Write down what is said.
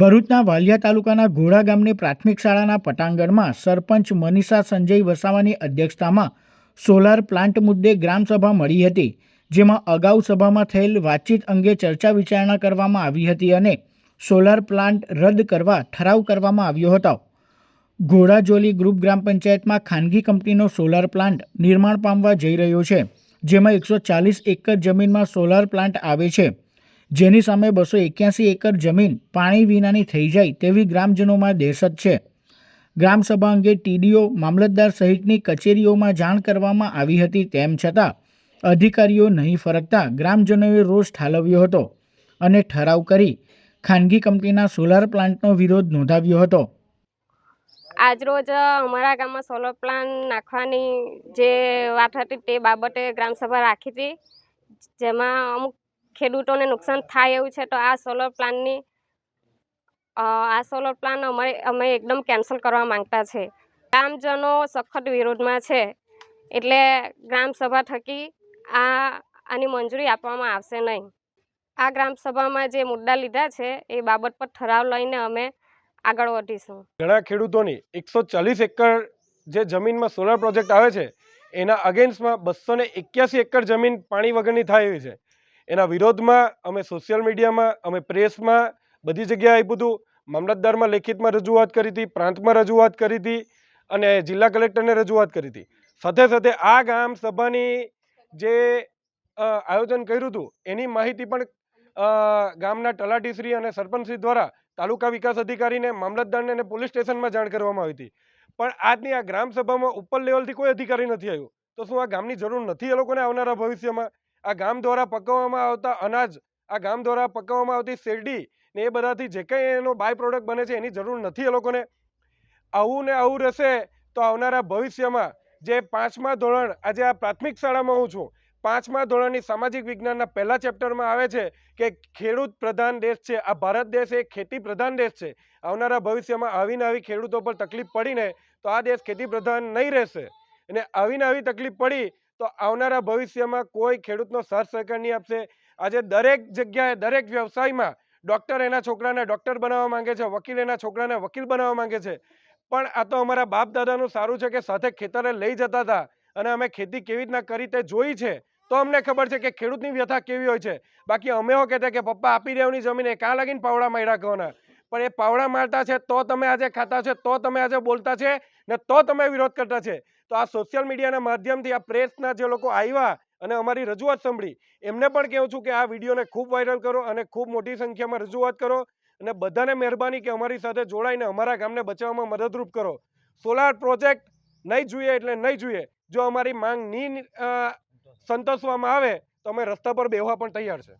ભરૂચના વાલિયા તાલુકાના ઘોડા ગામની પ્રાથમિક શાળાના પટાંગણમાં સરપંચ મનીષા સંજય વસાવાની અધ્યક્ષતામાં સોલાર પ્લાન્ટ મુદ્દે ગ્રામસભા મળી હતી, જેમાં અગાઉ સભામાં થયેલ વાતચીત અંગે ચર્ચા વિચારણા કરવામાં આવી હતી અને સોલાર પ્લાન્ટ રદ કરવા ઠરાવ કરવામાં આવ્યો હતો. ઘોડાજોલી ગ્રુપ ગ્રામ પંચાયતમાં ખાનગી કંપનીનો સોલાર પ્લાન્ટ નિર્માણ પામવા જઈ રહ્યો છે, જેમાં એકસો ચાલીસ એકર જમીનમાં સોલાર પ્લાન્ટ આવે છે. જેની સામે બસો એક્યાસી એકર જમીન પાણી વિનાની થઈ જાય તેવી ગ્રામજનોમાં દહેશત છે. ગ્રામસભા અંગે ટીડીઓ, મામલતદાર સહિતની કચેરીઓમાં જાણ કરવામાં આવી હતી તેમ છતાં અધિકારીઓ નહીં ફરકતા ગ્રામજનોએ રોષ ઠાલવ્યો હતો અને ઠરાવ કરી ખાનગી કંપનીના સોલાર પ્લાન્ટનો વિરોધ નોંધાવ્યો હતો. આજરોજ અમારા ગામમાં સોલર પ્લાન્ટ નાખવાની જે વાત હતી તે બાબતે ગ્રામસભા રાખી હતી. જેમાં અમુક ખેડૂતોને નુકસાન થાય એવું છે, તો આ સોલર પ્લાનની આ સોલર પ્લાન અમારે અમે એકદમ કેન્સલ કરવા માંગતા છે. ગ્રામજનો સખત વિરોધમાં છે, એટલે ગ્રામસભા થકી આ, આની મંજૂરી આપવામાં આવશે નહીં. આ ગ્રામસભામાં જે મુદ્દા લીધા છે, એ બાબત પર ઠરાવ લઈને અમે આગળ વધીશું. ઘણા ખેડૂતોની એકસો ચાલીસ એકર જે જમીનમાં સોલર પ્રોજેક્ટ આવે છે, એના અગેન્સ્ટમાં બસો એક્યાસી એકર જમીન પાણી વગરની થાય છે. એના વિરોધમાં અમે સોશિયલ મીડિયામાં અમે પ્રેસમાં બધી જગ્યાએ બધું મામલતદારમાં લેખિતમાં રજૂઆત કરી હતી, પ્રાંતમાં રજૂઆત કરી હતી અને જિલ્લા કલેક્ટરને રજૂઆત કરી હતી. સાથે સાથે આ ગામ સભાની જે આયોજન કર્યું હતું, એની માહિતી પણ ગામના તલાટીશ્રી અને સરપંચશ્રી દ્વારા તાલુકા વિકાસ અધિકારીને, મામલતદારને અને પોલીસ સ્ટેશનમાં જાણ કરવામાં આવી હતી. પણ આજની આ ગ્રામસભામાં ઉપર લેવલથી કોઈ અધિકારી નથી આવ્યું. તો શું આ ગામની જરૂર નથી એ લોકોને આવનારા ભવિષ્યમાં? આ ગામ દ્વારા પકવવામાં આવતા અનાજ, આ ગામ દ્વારા પકવવામાં આવતી શેરડી ને એ બધાથી જે કંઈ એનો બાય પ્રોડક્ટ બને છે એની જરૂર નથી એ લોકોને. આવું ને આવું રહેશે તો આવનારા ભવિષ્યમાં જે પાંચમા ધોરણ આજે આ પ્રાથમિક શાળામાં હું છું, પાંચમા ધોરણની સામાજિક વિજ્ઞાનના પહેલા ચેપ્ટરમાં આવે છે કે ખેડૂત પ્રધાન દેશ છે, આ ભારત દેશ એ ખેતી પ્રધાન દેશ છે. આવનારા ભવિષ્યમાં આવીને આવી ખેડૂતો પર તકલીફ પડીને તો આ દેશ ખેતી પ્રધાન નહીં રહેશે. અને આવીને આવી તકલીફ પડી તો આવનારા ભવિષ્યમાં કોઈ ખેડૂતનો સર સહકાર નહીં આપશે. આજે દરેક જગ્યાએ, દરેક વ્યવસાયમાં ડૉક્ટર એના છોકરાને ડૉક્ટર બનાવવા માંગે છે, વકીલ એના છોકરાને વકીલ બનાવવા માંગે છે. પણ આ તો અમારા બાપ દાદાનું સારું છે કે સાથે ખેતરે લઈ જતા હતા અને અમે ખેતી કેવી રીતના કરી તે જોઈ છે, તો અમને ખબર છે કે ખેડૂતની વ્યથા કેવી હોય છે. બાકી અમે હો કહેતા કે પપ્પા આપી દેવાની જમીન એ કાં લાગીને પાવડા માર્યા કહોના પણ એ પાવડા મારતા છે તો તમે આજે ખાતા છે, તો તમે આજે બોલતા છે ને તો તમે વિરોધ કરતા છે. તો આ સોશિયલ મીડિયાના માધ્યમથી આ પ્રેસના જે લોકો આવ્યા અને અમારી રજૂઆત સાંભળી, એમને પણ કહું છું કે આ વિડીયોને ખૂબ વાયરલ કરો અને ખૂબ મોટી સંખ્યામાં રજૂઆત કરો અને બધાને મહેરબાની કે અમારી સાથે જોડાઈને અમારા ગામને બચાવવામાં મદદરૂપ કરો. સોલાર પ્રોજેક્ટ નહીં જોઈએ એટલે નહીં જોઈએ. જો અમારી માંગ નહીં સંતોષવામાં આવે તો અમે રસ્તા પર બેહવા પણ તૈયાર છે.